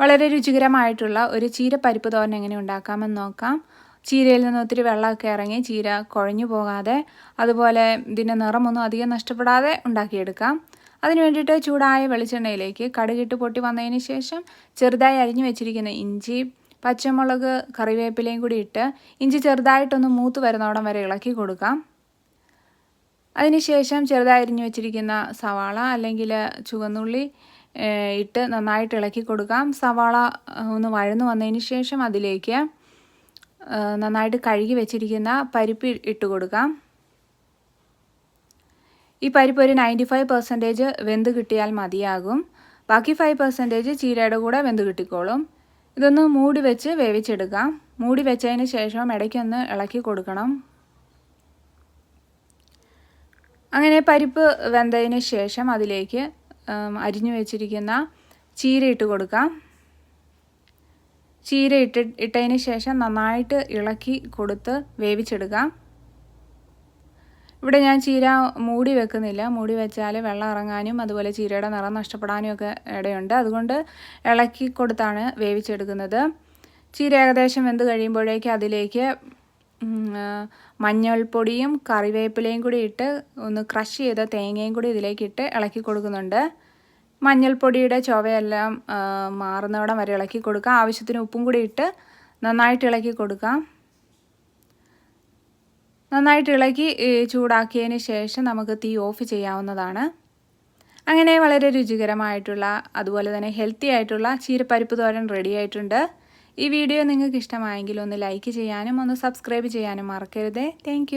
വളരെ രുചികരമായിട്ടുള്ള ഒരു ചീരപ്പരിപ്പ് തോരൻ എങ്ങനെ ഉണ്ടാക്കാമെന്ന് നോക്കാം. ചീരയിൽ നിന്ന് ഒത്തിരി വെള്ളമൊക്കെ ഇറങ്ങി ചീര കുഴഞ്ഞു പോകാതെ അതുപോലെ ഇതിന്റെ നിറമൊന്നും അധികം നഷ്ടപ്പെടാതെ ഉണ്ടാക്കിയെടുക്കാം. അതിന് വേണ്ടിയിട്ട് ചൂടായ വെളിച്ചെണ്ണയിലേക്ക് കടുകിട്ട് പൊട്ടി വന്നതിന് ശേഷം ചെറുതായി അരിഞ്ഞു വെച്ചിരിക്കുന്ന ഇഞ്ചി പച്ചമുളക് കറിവേപ്പിലയും കൂടി ഇട്ട് ഇഞ്ചി ചെറുതായിട്ടൊന്ന് മൂത്ത് വരുന്നോടം വരെ ഇളക്കി കൊടുക്കാം. അതിനുശേഷം ചെറുതായി അരിഞ്ഞു വെച്ചിരിക്കുന്ന സവാള അല്ലെങ്കിൽ ചുവന്നുള്ളി ഇട്ട് നന്നായിട്ട് ഇളക്കി കൊടുക്കാം. സവാള ഒന്ന് വഴന്നു വന്നതിന് ശേഷം അതിലേക്ക് നന്നായിട്ട് കഴുകി വെച്ചിരിക്കുന്ന പരിപ്പ് ഇട്ട് കൊടുക്കാം. ഈ പരിപ്പ് ഒരു നയന്റി ഫൈവ് പെർസെന്റേജ് വെന്ത് കിട്ടിയാൽ മതിയാകും. ബാക്കി ഫൈവ് പെർസെന്റേജ് ചീരയുടെ കൂടെ വെന്ത് കിട്ടിക്കോളും. ഇതൊന്ന് മൂടി വെച്ച് വേവിച്ചെടുക്കാം. മൂടി വെച്ചതിന് ശേഷം ഇടയ്ക്കൊന്ന് ഇളക്കി കൊടുക്കണം. അങ്ങനെ പരിപ്പ് വെന്തതിന് ശേഷം അതിലേക്ക് അരിഞ്ഞു വെച്ചിരിക്കുന്ന ചീര ഇട്ട് കൊടുക്കാം. ചീര ഇട്ട് ഇട്ടതിന് ശേഷം നന്നായിട്ട് ഇളക്കി കൊടുത്ത് വേവിച്ചെടുക്കാം. ഇവിടെ ഞാൻ ചീര മൂടി വെക്കുന്നില്ല. മൂടി വെച്ചാൽ വെള്ളം ഇറങ്ങാനും അതുപോലെ ചീരയുടെ നിറം നഷ്ടപ്പെടാനും ഒക്കെ ഇടയുണ്ട്. അതുകൊണ്ട് ഇളക്കി കൊടുത്താണ് വേവിച്ചെടുക്കുന്നത്. ചീര ഏകദേശം വെന്ത് കഴിയുമ്പോഴേക്ക് അതിലേക്ക് മഞ്ഞൾപ്പൊടിയും കറിവേപ്പിലയും കൂടി ഇട്ട് ഒന്ന് ക്രഷ് ചെയ്ത തേങ്ങയും കൂടി ഇതിലേക്ക് ഇട്ട് ഇളക്കി കൊടുക്കുന്നുണ്ട്. മഞ്ഞൾപ്പൊടിയുടെ ചുവയെല്ലാം മാറുന്നവിടം വരെ ഇളക്കി കൊടുക്കുക ആവശ്യത്തിന് ഉപ്പും കൂടി ഇട്ട് നന്നായിട്ട് ഇളക്കി കൊടുക്കാം. നന്നായിട്ട് ഇളക്കി ചൂടാക്കിയതിന് ശേഷം നമുക്ക് തീ ഓഫ് ചെയ്യാവുന്നതാണ്. അങ്ങനെ വളരെ രുചികരമായിട്ടുള്ള അതുപോലെ തന്നെ ഹെൽത്തി ആയിട്ടുള്ള ചീരപ്പരിപ്പ് തോരൻ റെഡി ആയിട്ടുണ്ട്. ഈ വീഡിയോ നിങ്ങൾക്ക് ഇഷ്ടമായെങ്കിൽ ഒന്ന് ലൈക്ക് ചെയ്യാനും ഒന്ന് സബ്സ്ക്രൈബ് ചെയ്യാനും മറക്കരുത്. താങ്ക്